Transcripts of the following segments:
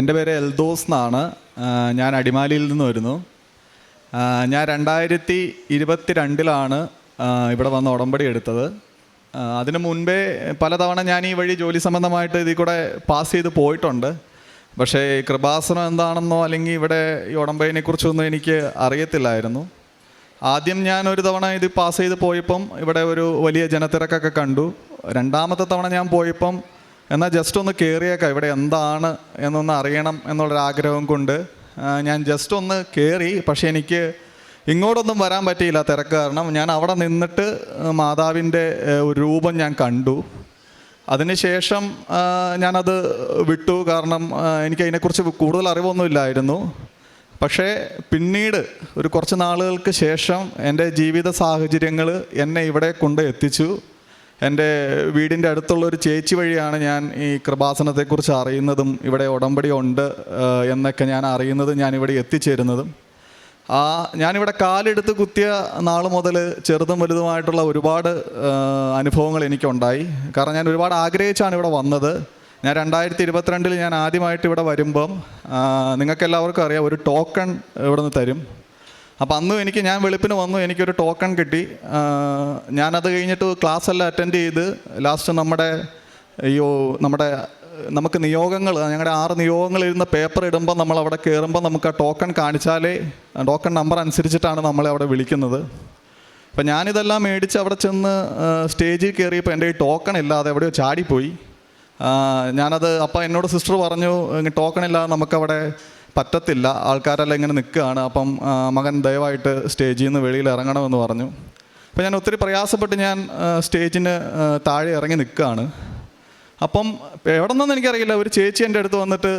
എന്റെ പേര് എൽദോസ് എന്നാണ്. ഞാൻ അടിമാലിയിൽ നിന്ന് വരുന്നു. ഞാൻ രണ്ടായിരത്തി ഇരുപത്തി രണ്ടിലാണ് ഇവിടെ വന്ന് ഉടമ്പടി എടുത്തത്. അതിനു മുൻപേ പലതവണ ഞാൻ ഈ വഴി ജോലി സംബന്ധമായിട്ട് ഇതിൽ കൂടെ പാസ് ചെയ്ത് പോയിട്ടുണ്ട്. പക്ഷേ കൃപാസനം എന്താണെന്നോ അല്ലെങ്കിൽ ഇവിടെ ഈ ഉടമ്പടിനെ കുറിച്ചൊന്നും എനിക്ക് അറിയത്തില്ലായിരുന്നു. ആദ്യം ഞാൻ ഒരു തവണ ഇത് പാസ് ചെയ്ത് പോയപ്പം ഇവിടെ ഒരു വലിയ ജനത്തിരക്കൊക്കെ കണ്ടു. രണ്ടാമത്തെ തവണ ഞാൻ പോയപ്പം എന്നാൽ ജസ്റ്റ് ഒന്ന് കയറിയേക്കാം ഇവിടെ എന്താണ് എന്നൊന്ന് അറിയണം എന്നുള്ളൊരാഗ്രഹം കൊണ്ട് ഞാൻ ജസ്റ്റ് ഒന്ന് കയറി പക്ഷേ എനിക്ക് ഇങ്ങോട്ടൊന്നും വരാൻ പറ്റിയില്ല തിരക്ക് കാരണം ഞാൻ അവിടെ നിന്നിട്ട് മാതാവിന്റെ ഒരു രൂപം ഞാൻ കണ്ടു. അതിനുശേഷം ഞാനത് വിട്ടു. കാരണം എനിക്ക് അതിനെക്കുറിച്ച് കൂടുതൽ അറിവൊന്നുമില്ലായിരുന്നു പക്ഷേ പിന്നീട് ഒരു കുറച്ച് നാളുകൾക്ക് ശേഷം എന്റെ ജീവിത സാഹചര്യങ്ങൾ എന്നെ ഇവിടെ കൊണ്ട് എത്തിച്ചു. എന്റെ വീടിന്റെ അടുത്തുള്ള ഒരു ചേച്ചി വഴിയാണ് ഞാൻ ഈ കൃപാസനത്തെക്കുറിച്ച് അറിയുന്നതും ഇവിടെ ഉടമ്പടി ഉണ്ട് എന്നൊക്കെ ഞാൻ അറിയുന്നതും ഞാൻ ഇവിടെ എത്തിച്ചേരുന്നതും. ആ ഞാനിവിടെ കാലെടുത്ത് കുത്തിയ നാൾ മുതൽ ചെറുതും വലുതുമായിട്ടുള്ള ഒരുപാട് അനുഭവങ്ങൾ എനിക്കുണ്ടായി. കാരണം ഞാൻ ഒരുപാട് ആഗ്രഹിച്ചാണ് ഇവിടെ വന്നത്. ഞാൻ രണ്ടായിരത്തി ഇരുപത്തിരണ്ടിൽ ഞാൻ ആദ്യമായിട്ട് ഇവിടെ വരുമ്പം നിങ്ങൾക്ക് എല്ലാവർക്കും അറിയാം ഒരു ടോക്കൺ ഇവിടെ നിന്ന് തരും. അപ്പം അന്ന് എനിക്ക് ഞാൻ വെളുപ്പിന് വന്നു എനിക്കൊരു ടോക്കൺ കിട്ടി. ഞാനത് കഴിഞ്ഞിട്ട് ക്ലാസ് എല്ലാം അറ്റൻഡ് ചെയ്ത് ലാസ്റ്റ് നമ്മുടെ അയ്യോ നമ്മുടെ നമുക്ക് നിയോഗങ്ങൾ ഞങ്ങളുടെ ആറ് നിയോഗങ്ങൾ ഇരുന്ന പേപ്പർ ഇടുമ്പോൾ നമ്മൾ അവിടെ കയറുമ്പോൾ നമുക്ക് ആ ടോക്കൺ കാണിച്ചാലേ ടോക്കൺ നമ്പർ അനുസരിച്ചിട്ടാണ് നമ്മളെ അവിടെ വിളിക്കുന്നത്. അപ്പം ഞാനിതെല്ലാം മേടിച്ച് അവിടെ ചെന്ന് സ്റ്റേജിൽ കയറിയപ്പോൾ എന്റെ ഈ ടോക്കൺ ഇല്ലാതെ എവിടെയോ ചാടിപ്പോയി. ഞാനത് അപ്പം എന്നോട് സിസ്റ്റർ പറഞ്ഞു "ഇങ്ങ് ടോക്കൺ ഇല്ലാതെ നമുക്കവിടെ പറ്റത്തില്ല. ആൾക്കാരെല്ലാം ഇങ്ങനെ നിൽക്കുകയാണ്. അപ്പം മകൻ ദയവായിട്ട് സ്റ്റേജിൽ നിന്ന് വെളിയിൽ ഇറങ്ങണമെന്ന് പറഞ്ഞു. അപ്പം ഞാൻ ഒത്തിരി പ്രയാസപ്പെട്ട് ഞാൻ സ്റ്റേജിന് താഴെ ഇറങ്ങി നിൽക്കുകയാണ്. അപ്പം എവിടെ നിന്നെന്ന് എനിക്കറിയില്ല. ഒരു ചേച്ചി എന്റെ അടുത്ത് വന്നിട്ട്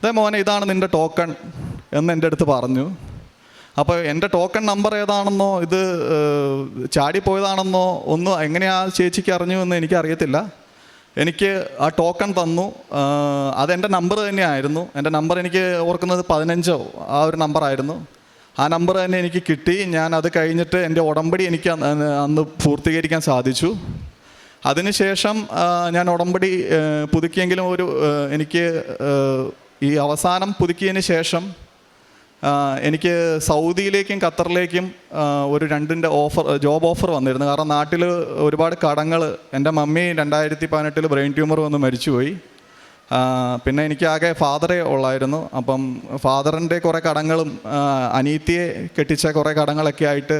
ഇതേ മോനെ ഇതാണ് നിന്റെ ടോക്കൺ എന്ന് എന്റെ അടുത്ത് പറഞ്ഞു. അപ്പോൾ എന്റെ ടോക്കൺ നമ്പർ ഏതാണെന്നോ ഇത് ചാടിപ്പോയതാണെന്നോ ഒന്നും എങ്ങനെയാ ചേച്ചിക്ക് അറിഞ്ഞു എന്ന് എനിക്കറിയത്തില്ല. എനിക്ക് ആ ടോക്കൺ തന്നു. അതെന്റെ നമ്പർ തന്നെയായിരുന്നു. എന്റെ നമ്പർ എനിക്ക് ഓർക്കുന്നത് പതിനഞ്ചോ ആ ഒരു നമ്പറായിരുന്നു ആ നമ്പർ തന്നെ എനിക്ക് കിട്ടി. ഞാൻ അത് കഴിഞ്ഞിട്ട് എന്റെ ഉടമ്പടി എനിക്ക് അന്ന് പൂർത്തീകരിക്കാൻ സാധിച്ചു. അതിനുശേഷം ഞാൻ ഉടമ്പടി പുതുക്കിയെങ്കിലും ഒരു എനിക്ക് ഈ അവസാനം പുതുക്കിയതിന് ശേഷം എനിക്ക് സൗദിയിലേക്കും ഖത്തറിലേക്കും ഒരു രണ്ടിന്റെ ഓഫർ ജോബ് ഓഫർ വന്നിരുന്നു. കാരണം നാട്ടിൽ ഒരുപാട് കടങ്ങൾ എന്റെ മമ്മി രണ്ടായിരത്തി പതിനെട്ടിൽ ബ്രെയിൻ ട്യൂമർ വന്ന് മരിച്ചുപോയി. പിന്നെ എനിക്ക് ആകെ ഫാദറേ ഉള്ളായിരുന്നു. അപ്പം ഫാദറിന്റെ കുറേ കടങ്ങളും അനീത്തിയെ കെട്ടിച്ച കുറേ കടങ്ങളൊക്കെ ആയിട്ട്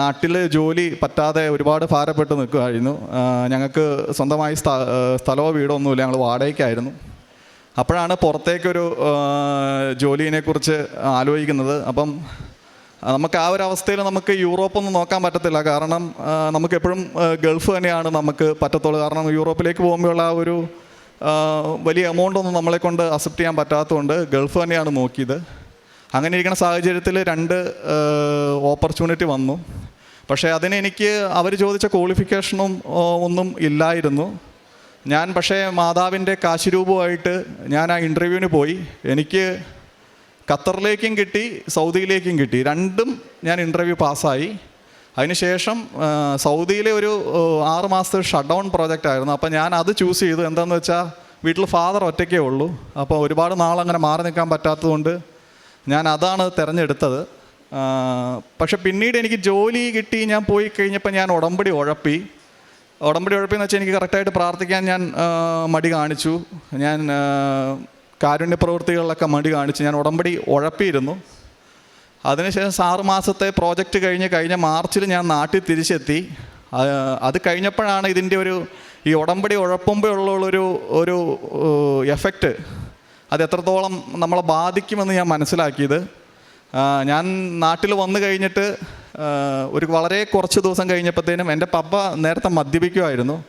നാട്ടിൽ ജോലി പറ്റാതെ ഒരുപാട് ഭാരപ്പെട്ട് നിൽക്കുമായിരുന്നു. ഞങ്ങൾക്ക് സ്വന്തമായി സ്ഥ സ്ഥലമോ വീടോ ഒന്നുമില്ല. ഞങ്ങൾ വാടകയ്ക്കായിരുന്നു. അപ്പോഴാണ് പുറത്തേക്കൊരു ജോലിയെക്കുറിച്ച് ആലോചിക്കുന്നത്. അപ്പം നമുക്ക് ആ ഒരു അവസ്ഥയിൽ നമുക്ക് യൂറോപ്പൊന്നും നോക്കാൻ പറ്റത്തില്ല. കാരണം നമുക്ക് എപ്പോഴും ഗൾഫ് തന്നെയാണ് നമുക്ക് പറ്റത്തുള്ളൂ. കാരണം യൂറോപ്പിലേക്ക് പോകുമ്പോഴുള്ള ആ ഒരു വലിയ എമൗണ്ട് ഒന്നും നമ്മളെ കൊണ്ട് അക്സെപ്റ്റ് ചെയ്യാൻ പറ്റാത്തതുകൊണ്ട് ഗൾഫ് തന്നെയാണ് നോക്കിയത്. അങ്ങനെ ഇരിക്കുന്ന സാഹചര്യത്തിൽ രണ്ട് ഓപ്പർച്യൂണിറ്റി വന്നു. പക്ഷേ അതിനെനിക്ക് അവർ ചോദിച്ച ക്വാളിഫിക്കേഷനും ഒന്നും ഇല്ലായിരുന്നു. ഞാൻ പക്ഷേ മാതാവിന്റെ കാശിരൂപമായിട്ട് ഞാൻ ആ ഇന്റർവ്യൂവിന് പോയി. എനിക്ക് ഖത്തറിലേക്കും കിട്ടി സൗദിയിലേക്കും കിട്ടി. രണ്ടും ഞാൻ ഇന്റർവ്യൂ പാസ്സായി. അതിനുശേഷം സൗദിയിലെ ഒരു ആറ് മാസത്തെ ഷട്ട് ഡൗൺ പ്രോജക്റ്റ് ആയിരുന്നു. അപ്പോൾ ഞാൻ അത് ചൂസ് ചെയ്തു. എന്താണെന്ന് വെച്ചാൽ വീട്ടിൽ ഫാദർ ഒറ്റയ്ക്കേ ഉള്ളൂ. അപ്പോൾ ഒരുപാട് നാളങ്ങനെ മാറി നിൽക്കാൻ പറ്റാത്തതുകൊണ്ട് ഞാൻ അതാണ് തിരഞ്ഞെടുത്തത്. പക്ഷെ പിന്നീട് എനിക്ക് ജോലി കിട്ടി ഞാൻ പോയി കഴിഞ്ഞപ്പോൾ ഞാൻ ഉടമ്പടി ഉഴപ്പി. ഉടമ്പടി ഉഴപ്പിന്ന് വെച്ചാൽ എനിക്ക് കറക്റ്റായിട്ട് പ്രാർത്ഥിക്കാൻ ഞാൻ മടി കാണിച്ചു. ഞാൻ കാരുണ്യ പ്രവൃത്തികളിലൊക്കെ മടി കാണിച്ചു. ഞാൻ ഉടമ്പടി ഉഴപ്പിയിരുന്നു. അതിനുശേഷം ആറ് മാസത്തെ പ്രോജക്റ്റ് കഴിഞ്ഞ് കഴിഞ്ഞ മാർച്ചിൽ ഞാൻ നാട്ടിൽ തിരിച്ചെത്തി. അത് കഴിഞ്ഞപ്പോഴാണ് ഇതിന്റെ ഒരു ഈ ഉടമ്പടി ഉഴപ്പുമ്പോഴുള്ളൊരു ഒരു എഫക്റ്റ് അത് എത്രത്തോളം നമ്മളെ ബാധിക്കുമെന്ന് ഞാൻ മനസ്സിലാക്കിയത്. ഞാൻ നാട്ടിൽ വന്നു കഴിഞ്ഞിട്ട് ഒരു വളരെ കുറച്ച് ദിവസം കഴിഞ്ഞപ്പോഴത്തേനും എന്റെ പപ്പ നേരത്തെ മദ്യപിക്കുമായിരുന്നു.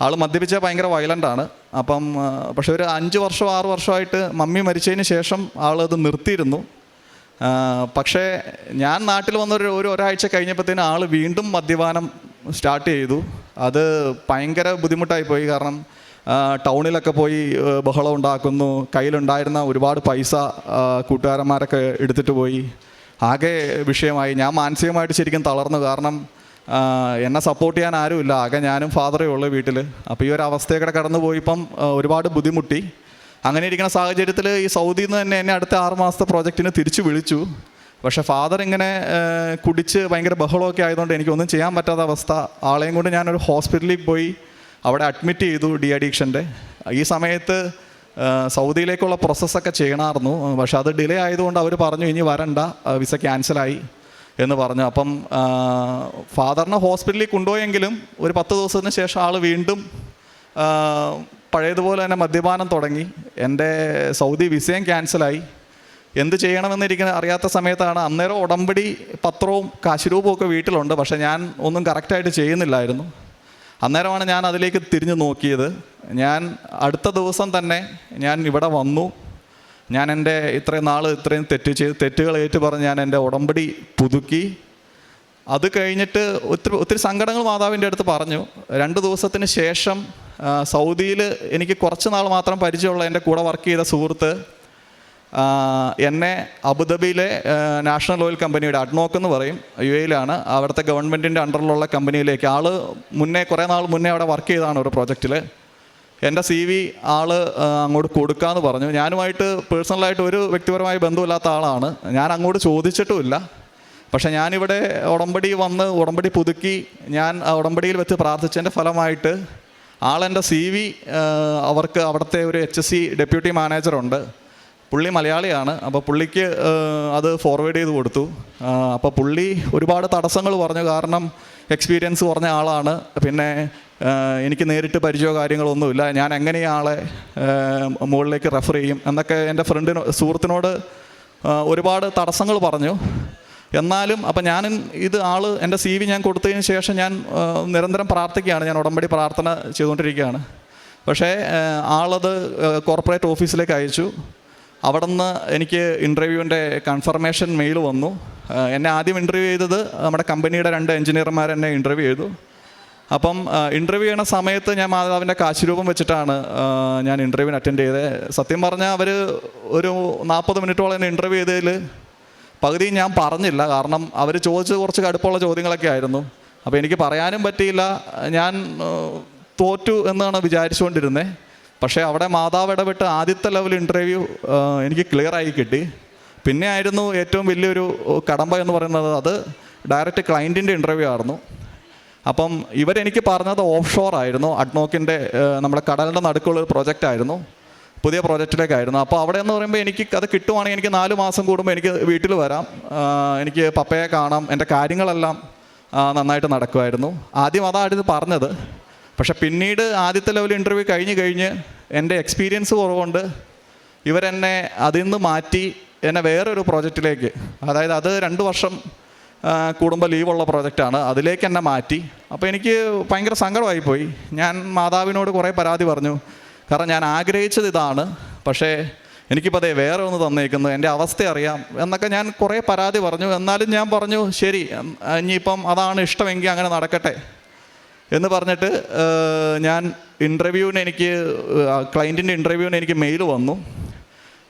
ആൾ മദ്യപിച്ചാൽ ഭയങ്കര വയലന്റാണ് അപ്പം പക്ഷേ ഒരു അഞ്ച് വർഷം ആറ് വർഷമായിട്ട് മമ്മി മരിച്ചതിന് ശേഷം ആൾ അത് നിർത്തിയിരുന്നു. പക്ഷേ ഞാൻ നാട്ടിൽ വന്നൊരു ഒരു ഒരാഴ്ച കഴിഞ്ഞപ്പോഴത്തേനും ആൾ വീണ്ടും മദ്യപാനം സ്റ്റാർട്ട് ചെയ്തു. അത് ഭയങ്കര ബുദ്ധിമുട്ടായിപ്പോയി കാരണം ടൗണിലൊക്കെ പോയി ബഹളം ഉണ്ടാക്കുന്നു. കയ്യിലുണ്ടായിരുന്ന ഒരുപാട് പൈസ കൂട്ടുകാരന്മാരൊക്കെ എടുത്തിട്ട് പോയി. ആകെ വിഷയമായി. ഞാൻ മാനസികമായിട്ട് ശരിക്കും തളർന്നു. കാരണം എന്നെ സപ്പോർട്ട് ചെയ്യാൻ ആരുമില്ല. ആകെ ഞാനും ഫാദറേ ഉള്ളൂ വീട്ടിൽ അപ്പോൾ ഈ ഒരു അവസ്ഥയൊക്കെ കടന്നു പോയിപ്പം ഒരുപാട് ബുദ്ധിമുട്ടി. അങ്ങനെ ഇരിക്കുന്ന സാഹചര്യത്തിൽ ഈ സൗദിയിൽ നിന്ന് തന്നെ എന്നെ അടുത്ത ആറ് മാസത്തെ പ്രോജക്റ്റിന് തിരിച്ചു വിളിച്ചു. പക്ഷേ ഫാദർ ഇങ്ങനെ കുടിച്ച് ഭയങ്കര ബഹളമൊക്കെ ആയതുകൊണ്ട് എനിക്കൊന്നും ചെയ്യാൻ പറ്റാത്ത അവസ്ഥ. ആളെയും കൊണ്ട് ഞാനൊരു ഹോസ്പിറ്റലിൽ പോയി അവിടെ അഡ്മിറ്റ് ചെയ്തു ഡി അഡിക്ഷന്റെ ഈ സമയത്ത് സൗദിയിലേക്കുള്ള പ്രോസസ്സൊക്കെ ചെയ്യണമായിരുന്നു പക്ഷെ അത് ഡിലേ ആയതുകൊണ്ട് അവർ പറഞ്ഞു ഇനി വരണ്ട. വിസ ക്യാൻസലായി എന്ന് പറഞ്ഞു. അപ്പം ഫാദറിനെ ഹോസ്പിറ്റലിൽ കൊണ്ടുപോയെങ്കിലും ഒരു പത്ത് ദിവസത്തിന് ശേഷം ആൾ വീണ്ടും പഴയതുപോലെ തന്നെ മദ്യപാനം തുടങ്ങി. എന്റെ സൗദി വിസയും ക്യാൻസലായി എന്ത് ചെയ്യണമെന്നിരിക്കുന്ന അറിയാത്ത സമയത്താണ് അന്നേരം ഉടമ്പടി പത്രവും കാശുരൂപവും ഒക്കെ വീട്ടിലുണ്ട്. പക്ഷേ ഞാൻ ഒന്നും കറക്റ്റായിട്ട് ചെയ്യുന്നില്ലായിരുന്നു. അന്നേരമാണ് ഞാൻ അതിലേക്ക് തിരിഞ്ഞു നോക്കിയത്. ഞാൻ അടുത്ത ദിവസം തന്നെ ഞാൻ ഇവിടെ വന്നു. ഞാൻ എന്റെ ഇത്രയും നാൾ ഇത്രയും തെറ്റ് ചെയ്ത് തെറ്റുകൾ ഏറ്റു പറഞ്ഞ് ഞാൻ എന്റെ ഉടമ്പടി പുതുക്കി. അത് കഴിഞ്ഞിട്ട് ഒത്തിരി ഒത്തിരി സങ്കടങ്ങൾ മാതാവിന്റെ അടുത്ത് പറഞ്ഞു. രണ്ട് ദിവസത്തിന് ശേഷം സൗദിയിൽ എനിക്ക് കുറച്ച് നാൾ മാത്രം പരിചയമുള്ള എന്റെ കൂടെ വർക്ക് ചെയ്ത സുഹൃത്ത് എന്നെ അബുദാബിയിലെ നാഷണൽ ഓയിൽ കമ്പനിയുടെ അഡ്നോക്ക് എന്ന് പറയും. യു എയിലാണ് അവിടുത്തെ ഗവൺമെന്റിന്റെ അണ്ടറിലുള്ള കമ്പനിയിലേക്ക് ആൾ മുന്നേ കുറേ നാൾ മുന്നേ അവിടെ വർക്ക് ചെയ്താണ് ഒരു പ്രോജക്റ്റിൽ എന്റെ സി വി ആൾ അങ്ങോട്ട് കൊടുക്കാമെന്ന് പറഞ്ഞു. ഞാനുമായിട്ട് പേഴ്സണലായിട്ട് ഒരു വ്യക്തിപരമായ ബന്ധമില്ലാത്ത ആളാണ്. ഞാൻ അങ്ങോട്ട് ചോദിച്ചിട്ടുമില്ല. പക്ഷേ ഞാനിവിടെ ഉടമ്പടി വന്ന് ഉടമ്പടി പുതുക്കി ഞാൻ ഉടമ്പടിയിൽ വെച്ച് പ്രാർത്ഥിച്ചതിന്റെ ഫലമായിട്ട് ആളെന്റെ സി വി അവർക്ക് അവിടുത്തെ ഒരു എച്ച് എസ് സി ഡെപ്യൂട്ടി മാനേജറുണ്ട്. പുള്ളി മലയാളിയാണ്. അപ്പോൾ പുള്ളിക്ക് അത് ഫോർവേഡ് ചെയ്ത് കൊടുത്തു. അപ്പോൾ പുള്ളി ഒരുപാട് തടസ്സങ്ങൾ പറഞ്ഞു കാരണം എക്സ്പീരിയൻസ് കുറഞ്ഞ ആളാണ്. പിന്നെ എനിക്ക് നേരിട്ട് പരിചയമോ കാര്യങ്ങളൊന്നുമില്ല ഞാൻ എങ്ങനെ ആളെ മുകളിലേക്ക് റെഫർ ചെയ്യും എന്നൊക്കെ എന്റെ ഫ്രണ്ടിനോ സുഹൃത്തിനോട് ഒരുപാട് തടസ്സങ്ങൾ പറഞ്ഞു. എന്നാലും അപ്പം ഞാൻ ഇത് ആൾ എന്റെ സി വി ഞാൻ കൊടുത്തതിന് ശേഷം ഞാൻ നിരന്തരം പ്രാർത്ഥിക്കുകയാണ്. ഞാൻ ഉടമ്പടി പ്രാർത്ഥന ചെയ്തുകൊണ്ടിരിക്കുകയാണ്. പക്ഷേ ആളത് കോർപ്പറേറ്റ് ഓഫീസിലേക്ക് അയച്ചു. അവിടെ നിന്ന് എനിക്ക് ഇന്റർവ്യൂവിന്റെ കൺഫർമേഷൻ മെയിൽ വന്നു. എന്നെ ആദ്യം ഇന്റർവ്യൂ ചെയ്തത് നമ്മുടെ കമ്പനിയുടെ രണ്ട് എഞ്ചിനീയർമാർ എന്നെ ഇന്റർവ്യൂ ചെയ്തു. അപ്പം ഇന്റർവ്യൂ ചെയ്യണ സമയത്ത് ഞാൻ മാതാവിന്റെ കാശുരൂപം വെച്ചിട്ടാണ് ഞാൻ ഇന്റർവ്യൂവിന് അറ്റൻഡ് ചെയ്തത്. സത്യം പറഞ്ഞാൽ അവർ ഒരു നാൽപ്പത് മിനിറ്റോളം എന്നെ ഇന്റർവ്യൂ ചെയ്തതിൽ പകുതി ഞാൻ പറഞ്ഞില്ല. കാരണം അവർ ചോദിച്ചത് കുറച്ച് കടുപ്പമുള്ള ചോദ്യങ്ങളൊക്കെ ആയിരുന്നു. അപ്പോൾ എനിക്ക് പറയാനും പറ്റിയില്ല. ഞാൻ തോറ്റു എന്നാണ് വിചാരിച്ചുകൊണ്ടിരുന്നത് പക്ഷേ അവിടെ മാതാവ് ഇടപെട്ട് ആദ്യത്തെ ലെവൽ ഇന്റർവ്യൂ എനിക്ക് ക്ലിയർ ആയി കിട്ടി. പിന്നെ ആയിരുന്നു ഏറ്റവും വലിയൊരു കടമ്പ എന്ന് പറയുന്നത് അത് ഡയറക്റ്റ് ക്ലയന്റിന്റെ ഇന്റർവ്യൂ ആയിരുന്നു. അപ്പം ഇവരെനിക്ക് പറഞ്ഞത് ഓഫ് ഷോർ ആയിരുന്നു അഡ്നോക്കിന്റെ നമ്മുടെ കടലിന്റെ നടുക്കുള്ള ഒരു പ്രോജക്റ്റ് ആയിരുന്നു. പുതിയ പ്രോജക്റ്റിലേക്കായിരുന്നു അപ്പോൾ അവിടെ എന്ന് പറയുമ്പോൾ എനിക്ക് അത് കിട്ടുവാണെങ്കിൽ എനിക്ക് നാല് മാസം കൂടുമ്പോൾ എനിക്ക് വീട്ടിൽ വരാം. എനിക്ക് പപ്പയെ കാണാം. എന്റെ കാര്യങ്ങളെല്ലാം നന്നായിട്ട് നടക്കുമായിരുന്നു. ആദ്യം അതായിരുന്നു പറഞ്ഞത്. പക്ഷെ പിന്നീട് ആദ്യത്തെ ലെവൽ ഇന്റർവ്യൂ കഴിഞ്ഞ് കഴിഞ്ഞ് എന്റെ എക്സ്പീരിയൻസ് കുറവുകൊണ്ട് ഇവരെന്നെ അതിൽ നിന്ന് മാറ്റി എന്നെ വേറൊരു പ്രോജക്റ്റിലേക്ക് അതായത് അത് രണ്ട് വർഷം കൂടുമ്പോൾ ലീവുള്ള പ്രോജക്റ്റാണ് അതിലേക്ക് എന്നെ മാറ്റി. അപ്പോൾ എനിക്ക് ഭയങ്കര സങ്കടമായിപ്പോയി ഞാൻ മാതാവിനോട് കുറേ പരാതി പറഞ്ഞു. കാരണം ഞാൻ ആഗ്രഹിച്ചത് ഇതാണ്. പക്ഷേ എനിക്കിപ്പോൾ അതേ വേറെ ഒന്ന് തന്നേക്കുന്നു. എന്റെ അവസ്ഥ അറിയാം എന്നൊക്കെ ഞാൻ കുറേ പരാതി പറഞ്ഞു. എന്നാലും ഞാൻ പറഞ്ഞു ശരി ഇനിയിപ്പം അതാണ് ഇഷ്ടമെങ്കിൽ അങ്ങനെ നടക്കട്ടെ. എന്ന് പറഞ്ഞിട്ട് ഞാൻ ഇന്റർവ്യൂവിന് എനിക്ക് ക്ലയന്റിന്റെ ഇന്റർവ്യൂവിന് എനിക്ക് മെയിൽ വന്നു.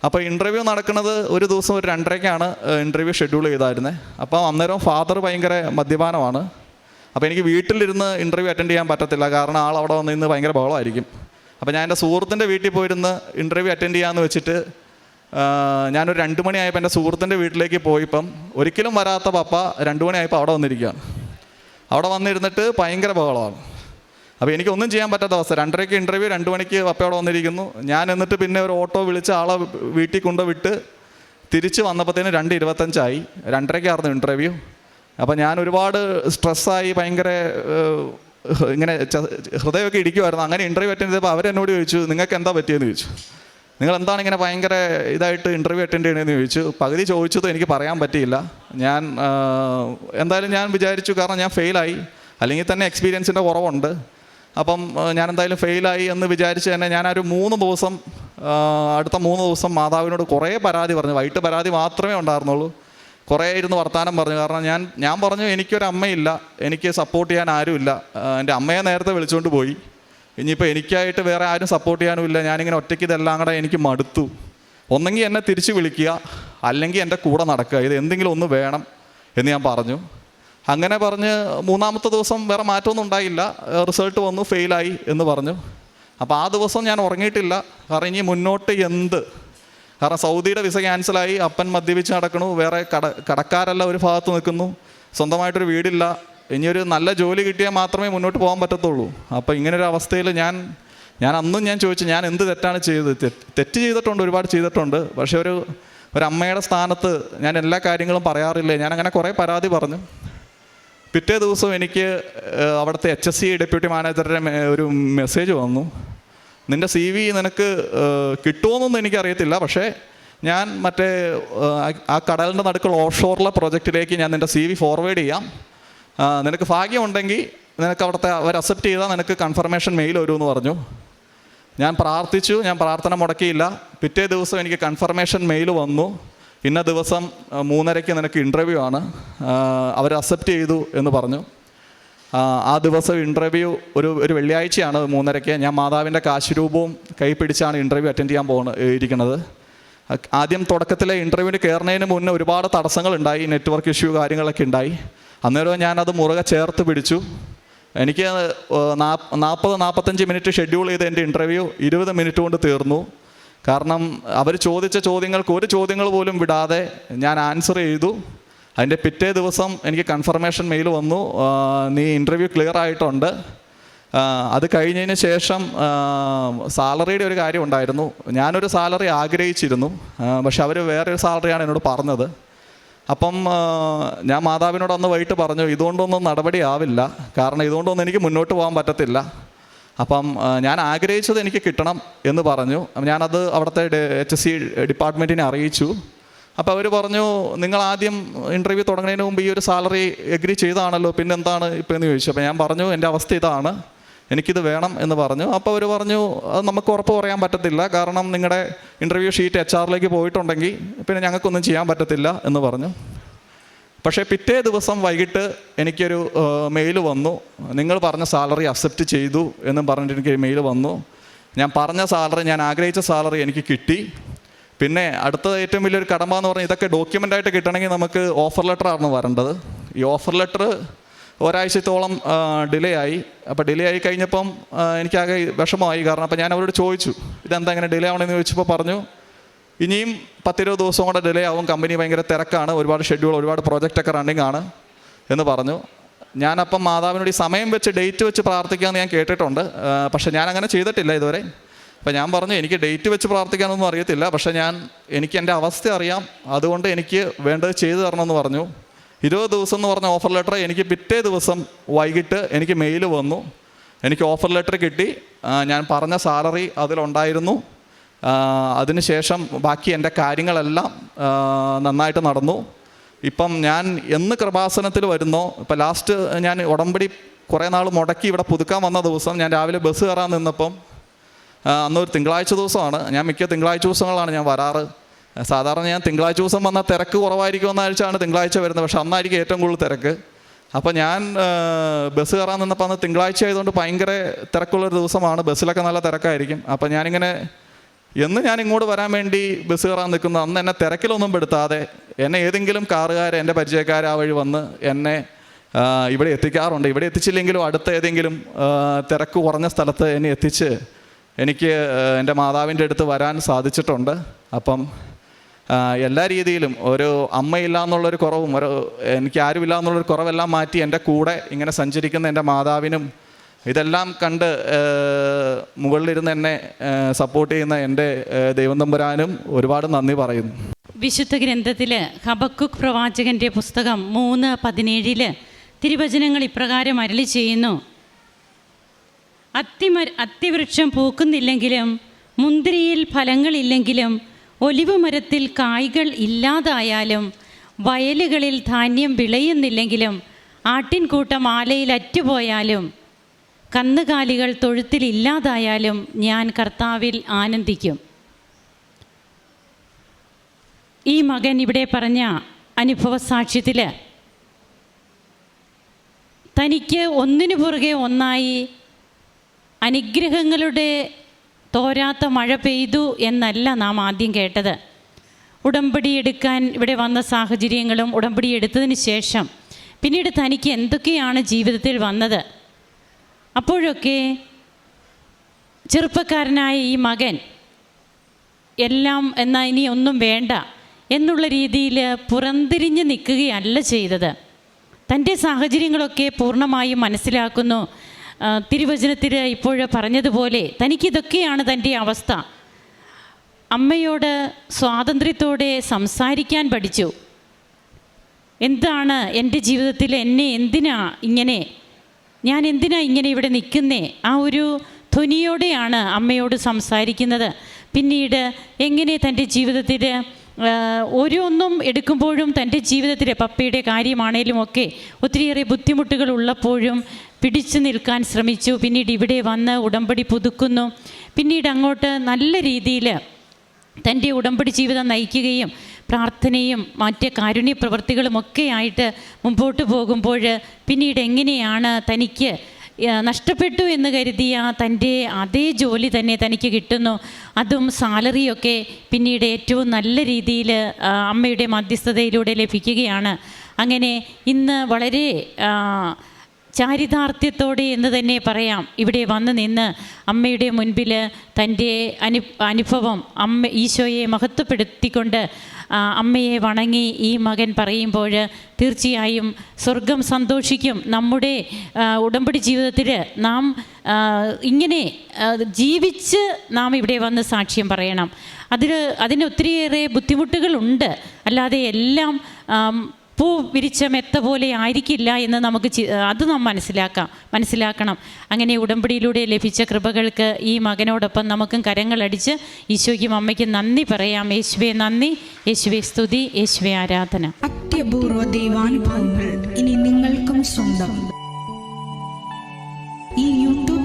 അപ്പോൾ ഇന്റർവ്യൂ നടക്കുന്നത് ഒരു ദിവസം ഒരു രണ്ടരയ്ക്കാണ് ഇന്റർവ്യൂ ഷെഡ്യൂൾ ചെയ്തായിരുന്നത് അപ്പോൾ അന്നേരം ഫാദർ ഭയങ്കര മദ്യപാനമാണ്. അപ്പോൾ എനിക്ക് വീട്ടിലിരുന്ന് ഇന്റർവ്യൂ അറ്റൻഡ് ചെയ്യാൻ പറ്റത്തില്ല. കാരണം ആൾ അവിടെ വന്ന് ഇന്ന് ഭയങ്കര ബഹളമായിരിക്കും. അപ്പോൾ ഞാൻ എന്റെ സുഹൃത്തിന്റെ വീട്ടിൽ പോയിരുന്ന് ഇന്റർവ്യൂ അറ്റൻഡ് ചെയ്യാമെന്ന് വെച്ചിട്ട് ഞാനൊരു രണ്ട് മണിയായപ്പോൾ എന്റെ സുഹൃത്തിന്റെ വീട്ടിലേക്ക് പോയിപ്പം ഒരിക്കലും വരാത്ത പപ്പ രണ്ട് മണിയായപ്പോൾ അവിടെ വന്നിരിക്കുകയാണ്. അവിടെ വന്നിരുന്നിട്ട് ഭയങ്കര ബഹളമാണ്. അപ്പോൾ എനിക്കൊന്നും ചെയ്യാൻ പറ്റാത്ത അവസ്ഥ. രണ്ടരയ്ക്ക് ഇന്റർവ്യൂ രണ്ട് മണിക്ക് പപ്പയോടെ വന്നിരിക്കുന്നു. ഞാൻ എന്നിട്ട് പിന്നെ ഒരു ഓട്ടോ വിളിച്ച് ആളെ വീട്ടിൽ കൊണ്ട് വിട്ട് തിരിച്ച് വന്നപ്പോഴത്തേന് രണ്ട് ഇരുപത്തഞ്ചായി. രണ്ടരയ്ക്കായിരുന്നു ഇന്റർവ്യൂ അപ്പോൾ ഞാൻ ഒരുപാട് സ്ട്രെസ്സായി ഭയങ്കര ഇങ്ങനെ ഹൃദയമൊക്കെ ഇടിക്കുമായിരുന്നു അങ്ങനെ ഇന്റർവ്യൂ അറ്റൻഡ് ചെയ്തപ്പോൾ അവരെന്നോട് ചോദിച്ചു നിങ്ങൾക്ക് എന്താ പറ്റിയെന്ന്? ചോദിച്ചു. നിങ്ങൾ എന്താണ് ഇങ്ങനെ ഭയങ്കര ഇതായിട്ട് ഇന്റർവ്യൂ അറ്റൻഡ് ചെയ്യണമെന്ന് ചോദിച്ചു. പകുതി ചോദിച്ചതും എനിക്ക് പറയാൻ പറ്റിയില്ല. ഞാൻ എന്തായാലും ഞാൻ വിചാരിച്ചു കാരണം ഞാൻ ഫെയിലായി അല്ലെങ്കിൽ തന്നെ എക്സ്പീരിയൻസിന്റെ കുറവുണ്ട്. അപ്പം ഞാൻ എന്തായാലും ഫെയിലായി എന്ന് വിചാരിച്ച് തന്നെ ഞാൻ ഒരു മൂന്ന് ദിവസം അടുത്ത മൂന്ന് ദിവസം മാതാവിനോട് കുറേ പരാതി പറഞ്ഞു. വൈകിട്ട് പരാതി മാത്രമേ ഉണ്ടായിരുന്നുള്ളൂ. കുറേ ഇരുന്ന് വർത്തമാനം പറഞ്ഞു. കാരണം ഞാൻ ഞാൻ പറഞ്ഞു എനിക്കൊരു അമ്മയില്ല എനിക്ക് സപ്പോർട്ട് ചെയ്യാൻ ആരുമില്ല. എന്റെ അമ്മയെ നേരത്തെ വിളിച്ചുകൊണ്ട് പോയി. ഇനിയിപ്പോൾ എനിക്കായിട്ട് വേറെ ആരും സപ്പോർട്ട് ചെയ്യാനുമില്ല. ഞാനിങ്ങനെ ഒറ്റയ്ക്ക് ഇതെല്ലാം കൂടെ എനിക്ക് മടുത്തു. ഒന്നെങ്കിൽ എന്നെ തിരിച്ച് വിളിക്കുക. അല്ലെങ്കിൽ എന്റെ കൂടെ നടക്കുക. ഇത് എന്തെങ്കിലും ഒന്ന് വേണം എന്ന് ഞാൻ പറഞ്ഞു. അങ്ങനെ പറഞ്ഞ് മൂന്നാമത്തെ ദിവസം വേറെ മാറ്റമൊന്നും ഉണ്ടായില്ല. റിസൾട്ട് വന്നു ഫെയിലായി എന്ന് പറഞ്ഞു. അപ്പോൾ ആ ദിവസം ഞാൻ ഉറങ്ങിയിട്ടില്ല. കാരണം ഇനി മുന്നോട്ട് എന്ത്? കാരണം സൗദിയുടെ വിസ ക്യാൻസലായി അപ്പൻ മദ്യപിച്ച് നടക്കണു. വേറെ കട കടക്കാരല്ല ഒരു ഭാഗത്ത് നിൽക്കുന്നു. സ്വന്തമായിട്ടൊരു വീടില്ല. ഇനിയൊരു നല്ല ജോലി കിട്ടിയാൽ മാത്രമേ മുന്നോട്ട് പോകാൻ പറ്റത്തുള്ളൂ. അപ്പോൾ ഇങ്ങനൊരു അവസ്ഥയിൽ ഞാൻ ഞാൻ അന്നും ഞാൻ ചോദിച്ചു ഞാൻ എന്ത് തെറ്റാണ് ചെയ്തത്? തെറ്റ് ചെയ്തിട്ടുണ്ട് ഒരുപാട് ചെയ്തിട്ടുണ്ട്. പക്ഷേ ഒരു ഒരു അമ്മയുടെ സ്ഥാനത്ത് ഞാൻ എല്ലാ കാര്യങ്ങളും പറയാറില്ല. ഞാൻ അങ്ങനെ കുറേ പരാതി പറഞ്ഞു. പിറ്റേ ദിവസം എനിക്ക് അവിടുത്തെ എച്ച് എസ് സി ഡെപ്യൂട്ടി മാനേജറുടെ ഒരു മെസ്സേജ് വന്നു. നിന്റെ സി വി നിനക്ക് കിട്ടുമോന്നൊന്നും എനിക്കറിയത്തില്ല. പക്ഷേ ഞാൻ മറ്റേ ആ- കടലിന്റെ നടുക്കുള്ള ഓഫ് ഷോറിലെ പ്രൊജക്റ്റിലേക്ക് ഞാൻ നിന്റെ സി വി ഫോർവേഡ് ചെയ്യാം. നിനക്ക് ഭാഗ്യമുണ്ടെങ്കിൽ നിനക്ക് അവിടുത്തെ അവർ അക്സെപ്റ്റ് ചെയ്താൽ നിനക്ക് കൺഫർമേഷൻ മെയിൽ വരുമെന്ന് പറഞ്ഞു. ഞാൻ പ്രാർത്ഥിച്ചു ഞാൻ പ്രാർത്ഥന മുടക്കിയില്ല. പിറ്റേ ദിവസം എനിക്ക് കൺഫർമേഷൻ മെയിൽ വന്നു. ഇന്ന ദിവസം മൂന്നരയ്ക്ക് നിനക്ക് ഇന്റർവ്യൂ ആണ്. അവർ അക്സെപ്റ്റ് ചെയ്തു എന്ന് പറഞ്ഞു. ആ, ആ ദിവസം ഇന്റർവ്യൂ ഒരു ഒരു വെള്ളിയാഴ്ചയാണ് മൂന്നരയ്ക്ക്. ഞാൻ മാതാവിന്റെ കാശുരൂപവും കൈ പിടിച്ചാണ് ഇന്റർവ്യൂ അറ്റൻഡ് ചെയ്യാൻ പോകുന്നത് ഇരിക്കുന്നത്. ആദ്യം തുടക്കത്തിലെ ഇന്റർവ്യൂവിന് കയറുന്നതിന് മുന്നേ ഒരുപാട് തടസ്സങ്ങളുണ്ടായി നെറ്റ്വർക്ക് ഇഷ്യൂ കാര്യങ്ങളൊക്കെ ഉണ്ടായി. അന്നേരം ഞാനത് മുറുകെ ചേർത്ത് പിടിച്ചു. എനിക്ക് നാൽപ്പത് നാൽപ്പത്തഞ്ച് മിനിറ്റ് ഷെഡ്യൂൾ ചെയ്ത് എന്റെ ഇന്റർവ്യൂ ഇരുപത് മിനിറ്റ് കൊണ്ട് തീർന്നു. കാരണം അവർ ചോദിച്ച ചോദ്യങ്ങൾക്ക് ഒരു ചോദ്യങ്ങൾ പോലും വിടാതെ ഞാൻ ആൻസർ ചെയ്തു. അതിന്റെ പിറ്റേ ദിവസം എനിക്ക് കൺഫർമേഷൻ മെയിൽ വന്നു. നീ ഇന്റർവ്യൂ ക്ലിയർ ആയിട്ടുണ്ട്. അത് കഴിഞ്ഞതിന് ശേഷം സാലറിയുടെ ഒരു കാര്യം ഉണ്ടായിരുന്നു. ഞാനൊരു സാലറി ആഗ്രഹിച്ചിരുന്നു. പക്ഷെ അവർ വേറൊരു സാലറിയാണ് എന്നോട് പറഞ്ഞത്. അപ്പം ഞാൻ മാതാവിനോട് അന്ന് വൈകിട്ട് പറഞ്ഞു ഇതുകൊണ്ടൊന്നും നടപടി ആവില്ല. കാരണം ഇതുകൊണ്ടൊന്നും എനിക്ക് മുന്നോട്ട് പോകാൻ പറ്റത്തില്ല. അപ്പം ഞാൻ ആഗ്രഹിച്ചത് എനിക്ക് കിട്ടണം എന്ന് പറഞ്ഞു. ഞാനത് അവിടുത്തെ എച്ച് എസ് സി ഡിപ്പാർട്ട്മെന്റിനെ അറിയിച്ചു. അപ്പോൾ അവർ പറഞ്ഞു നിങ്ങൾ ആദ്യം ഇന്റർവ്യൂ തുടങ്ങുന്നതിന് മുമ്പ് ഈ ഒരു സാലറി എഗ്രി ചെയ്താണല്ലോ. പിന്നെന്താണ് ഇപ്പോൾ എന്ന് ചോദിച്ചു. അപ്പോൾ ഞാൻ പറഞ്ഞു എന്റെ അവസ്ഥ ഇതാണ്. എനിക്കിത് വേണം എന്ന് പറഞ്ഞു. അപ്പോൾ അവർ പറഞ്ഞു അത് നമുക്ക് ഉറപ്പ് പറയാൻ പറ്റത്തില്ല. കാരണം നിങ്ങളുടെ ഇന്റർവ്യൂ ഷീറ്റ് എച്ച് ആറിലേക്ക് പോയിട്ടുണ്ടെങ്കിൽ പിന്നെ ഞങ്ങൾക്കൊന്നും ചെയ്യാൻ പറ്റത്തില്ല എന്ന് പറഞ്ഞു. പക്ഷേ പിറ്റേ ദിവസം വൈകിട്ട് എനിക്കൊരു മെയിൽ വന്നു. നിങ്ങൾ പറഞ്ഞ സാലറി അക്സെപ്റ്റ് ചെയ്തു എന്നും പറഞ്ഞിട്ട് എനിക്ക് മെയിൽ വന്നു. ഞാൻ പറഞ്ഞ സാലറി ഞാൻ ആഗ്രഹിച്ച സാലറി എനിക്ക് കിട്ടി. പിന്നെ അടുത്ത ഏറ്റവും വലിയൊരു കടമ എന്ന് പറഞ്ഞാൽ ഇതൊക്കെ ഡോക്യുമെന്റായിട്ട് കിട്ടണമെങ്കിൽ നമുക്ക് ഓഫർ ലെറ്റർ ആണ് വരേണ്ടത്. ഈ ഓഫർ ലെറ്റർ ഒരാഴ്ചത്തോളം ഡിലേ ആയി അപ്പോൾ ഡിലേ ആയി കഴിഞ്ഞപ്പം എനിക്കാകെ വിഷമമായി. കാരണം അപ്പോൾ ഞാൻ അവരോട് ചോദിച്ചു ഇതെന്താ ഇങ്ങനെ ഡിലേ ആവണമെന്ന് ചോദിച്ചപ്പോൾ പറഞ്ഞു ഇനിയും പത്തിരുപത് ദിവസം കൂടെ ഡിലേ ആവും. കമ്പനി ഭയങ്കര തിരക്കാണ്. ഒരുപാട് ഷെഡ്യൂൾ ഒരുപാട് പ്രോജക്റ്റൊക്കെ റണ്ണിങ് ആണ് എന്ന് പറഞ്ഞു. ഞാനപ്പം മാതാവിനോട് ഈ സമയം വെച്ച് ഡേറ്റ് വെച്ച് പ്രാർത്ഥിക്കാമെന്ന് ഞാൻ കേട്ടിട്ടുണ്ട്. പക്ഷേ ഞാൻ അങ്ങനെ ചെയ്തിട്ടില്ല ഇതുവരെ. അപ്പം ഞാൻ പറഞ്ഞു എനിക്ക് ഡേറ്റ് വെച്ച് പ്രാർത്ഥിക്കാനൊന്നും അറിയത്തില്ല. പക്ഷേ ഞാൻ എനിക്ക് എന്റെ അവസ്ഥ അറിയാം. അതുകൊണ്ട് എനിക്ക് വേണ്ടത് ചെയ്തു തരണമെന്ന് പറഞ്ഞു. ഇരുപത് ദിവസം എന്ന് പറഞ്ഞ ഓഫർ ലെറ്റർ എനിക്ക് പിറ്റേ ദിവസം വൈകിട്ട് എനിക്ക് മെയിൽ വന്നു. എനിക്ക് ഓഫർ ലെറ്റർ കിട്ടി. ഞാൻ പറഞ്ഞ സാലറി അതിലുണ്ടായിരുന്നു. അതിനുശേഷം ബാക്കി എന്റെ കാര്യങ്ങളെല്ലാം നന്നായിട്ട് നടന്നു. ഇപ്പം ഞാൻ എന്ന് കൃപാസനത്തിൽ വരുന്നോ ഇപ്പം ലാസ്റ്റ് ഞാൻ ഉടമ്പടി കുറേ നാൾ മുടക്കി ഇവിടെ പുതുക്കാൻ വന്ന ദിവസം ഞാൻ രാവിലെ ബസ് കയറാൻ നിന്നപ്പം അന്നൊരു തിങ്കളാഴ്ച ദിവസമാണ്. ഞാൻ മിക്ക തിങ്കളാഴ്ച ദിവസങ്ങളാണ് ഞാൻ വരാറ്. സാധാരണ ഞാൻ തിങ്കളാഴ്ച ദിവസം വന്നാൽ തിരക്ക് കുറവായിരിക്കും എന്നാഴ്ചയാണ് തിങ്കളാഴ്ച വരുന്നത്. പക്ഷെ അന്നായിരിക്കും ഏറ്റവും കൂടുതൽ തിരക്ക്. അപ്പോൾ ഞാൻ ബസ് കയറാൻ നിന്നപ്പോൾ അന്ന് തിങ്കളാഴ്ച ആയതുകൊണ്ട് ഭയങ്കര തിരക്കുള്ളൊരു ദിവസമാണ്. ബസ്സിലൊക്കെ നല്ല തിരക്കായിരിക്കും. അപ്പോൾ ഞാനിങ്ങനെ എന്ന് ഞാൻ ഇങ്ങോട്ട് വരാൻ വേണ്ടി ബസ് കയറാൻ നിൽക്കുന്നു. അന്ന് എന്നെ തിരക്കിലൊന്നും പെടുത്താതെ എന്നെ ഏതെങ്കിലും കാറുകാർ എന്റെ പരിചയക്കാർ ആ വഴി വന്ന് എന്നെ ഇവിടെ എത്തിക്കാറുണ്ട്. ഇവിടെ എത്തിച്ചില്ലെങ്കിലും അടുത്ത ഏതെങ്കിലും തിരക്ക് കുറഞ്ഞ സ്ഥലത്ത് എന്നെ എത്തിച്ച് എനിക്ക് എന്റെ മാതാവിന്റെ അടുത്ത് വരാൻ സാധിച്ചിട്ടുണ്ട്. അപ്പം എല്ലാ രീതിയിലും ഒരു അമ്മയില്ല എന്നുള്ളൊരു കുറവും ഒരു എനിക്ക് ആരുമില്ല എന്നുള്ളൊരു കുറവെല്ലാം മാറ്റി എന്റെ കൂടെ ഇങ്ങനെ സഞ്ചരിക്കുന്ന എന്റെ മാതാവിനും ഇതെല്ലാം കണ്ട് മുകളിലിരുന്ന് എന്നെ സപ്പോർട്ട് ചെയ്യുന്ന എന്റെ ദൈവം തമ്പുരാനും ഒരുപാട് നന്ദി പറയുന്നു. വിശുദ്ധ ഗ്രന്ഥത്തിൽ ഹബക്കുക് പ്രവാചകന്റെ പുസ്തകം മൂന്ന് പതിനേഴിൽ തിരുവചനങ്ങൾ ഇപ്രകാരം അരളി ചെയ്യുന്നു. അത്തിമ അത്തിവൃക്ഷം പൂക്കുന്നില്ലെങ്കിലും മുന്തിരിയിൽ ഫലങ്ങളില്ലെങ്കിലും ഒലിവ് മരത്തിൽ കായ്കൾ ഇല്ലാതായാലും വയലുകളിൽ ധാന്യം വിളയുന്നില്ലെങ്കിലും ആട്ടിൻകൂട്ടം ആലയിൽ അറ്റുപോയാലും കന്നുകാലികൾ തൊഴുത്തിൽ ഇല്ലാതായാലും ഞാൻ കർത്താവിൽ ആനന്ദിക്കും. ഈ മകൻ ഇവിടെ പറഞ്ഞ അനുഭവ സാക്ഷ്യത്തിൽ തനിക്ക് ഒന്നിനു പുറകെ ഒന്നായി അനുഗ്രഹങ്ങളുടെ തോരാത്ത മഴ പെയ്തു എന്നല്ല നാം ആദ്യം കേട്ടത്. ഉടമ്പടി എടുക്കാൻ ഇവിടെ വന്ന സാഹചര്യങ്ങളും ഉടമ്പടി എടുത്തതിന് ശേഷം പിന്നീട് തനിക്ക് എന്തൊക്കെയാണ് ജീവിതത്തിൽ വന്നത്? അപ്പോഴൊക്കെ ചെറുപ്പക്കാരനായ ഈ മകൻ എല്ലാം എന്നാൽ ഇനി ഒന്നും വേണ്ട എന്നുള്ള രീതിയിൽ പുറന്തിരിഞ്ഞ് നിൽക്കുകയല്ല ചെയ്തത്. തന്റെ സാഹചര്യങ്ങളൊക്കെ പൂർണമായും മനസ്സിലാക്കുന്നു. തിരുവചനത്തിൽ ഇപ്പോൾ പറഞ്ഞതുപോലെ തനിക്കിതൊക്കെയാണ് തന്റെ അവസ്ഥ. അമ്മയോട് സ്വാതന്ത്ര്യത്തോടെ സംസാരിക്കാൻ പഠിച്ചു. എന്താണ് എന്റെ ജീവിതത്തിൽ എന്നെ എന്തിനാ ഇങ്ങനെ ഞാൻ എന്തിനാ ഇങ്ങനെ ഇവിടെ നിൽക്കുന്നേ? ആ ഒരു ധ്വനിയോടെയാണ് അമ്മയോട് സംസാരിക്കുന്നത്. പിന്നീട് എങ്ങനെ തന്റെ ജീവിതത്തിൽ ഓരോന്നും എടുക്കുമ്പോഴും തന്റെ ജീവിതത്തിലെ പപ്പയുടെ കാര്യമാണേലും ഒക്കെ ഒത്തിരിയേറെ ബുദ്ധിമുട്ടുകൾ ഉള്ളപ്പോഴും പിടിച്ചു നിൽക്കാൻ ശ്രമിച്ചു. പിന്നീട് ഇവിടെ വന്ന് ഉടമ്പടി പുതുക്കുന്നു. പിന്നീട് അങ്ങോട്ട് നല്ല രീതിയിൽ തന്റെ ഉടമ്പടി ജീവിതം നയിക്കുകയും പ്രാർത്ഥനയും മറ്റ് കാരുണ്യ പ്രവൃത്തികളും ആയിട്ട് മുമ്പോട്ട് പോകുമ്പോൾ പിന്നീട് എങ്ങനെയാണ് തനിക്ക് നഷ്ടപ്പെട്ടു എന്ന് കരുതിയ തന്റെ അതേ ജോലി തന്നെ തനിക്ക് കിട്ടുന്നു. അതും സാലറിയൊക്കെ പിന്നീട് ഏറ്റവും നല്ല രീതിയിൽ അമ്മയുടെ മധ്യസ്ഥതയിലൂടെ ലഭിക്കുകയാണ്. അങ്ങനെ ഇന്ന് വളരെ ചാരിതാർത്ഥ്യത്തോടെ എന്ന് തന്നെ പറയാം. ഇവിടെ വന്ന് നിന്ന് അമ്മയുടെ മുൻപിൽ തന്റെ അനു അനുഭവം അമ്മ ഈശോയെ മഹത്വപ്പെടുത്തിക്കൊണ്ട് അമ്മയെ വണങ്ങി ഈ മകൻ പറയുമ്പോൾ തീർച്ചയായും സ്വർഗം സന്തോഷിക്കും. നമ്മുടെ ഉടമ്പടി ജീവിതത്തിൽ നാം ഇങ്ങനെ ജീവിച്ച് നാം ഇവിടെ വന്ന് സാക്ഷ്യം പറയണം. അതിൽ അതിന് ഒത്തിരിയേറെ ബുദ്ധിമുട്ടുകളുണ്ട്. അല്ലാതെ എല്ലാം പൂ വിരിച്ച മെത്ത പോലെ ആയിരിക്കില്ല എന്ന് നമുക്ക് അത് നാം മനസ്സിലാക്കാം മനസ്സിലാക്കണം. അങ്ങനെ ഉടമ്പടിയിലൂടെ ലഭിച്ച കൃപകൾക്ക് ഈ മകനോടൊപ്പം നമുക്കും കരങ്ങളടിച്ച് ഈശോയ്ക്കും അമ്മയ്ക്കും നന്ദി പറയാം. യേശുവെ നന്ദി. യേശുവെ സ്തുതി. യേശുവെ ആരാധന. അത്യപൂർവ ദൈവാനുഭവങ്ങൾ ഇനി നിങ്ങൾക്കും സ്വന്തം.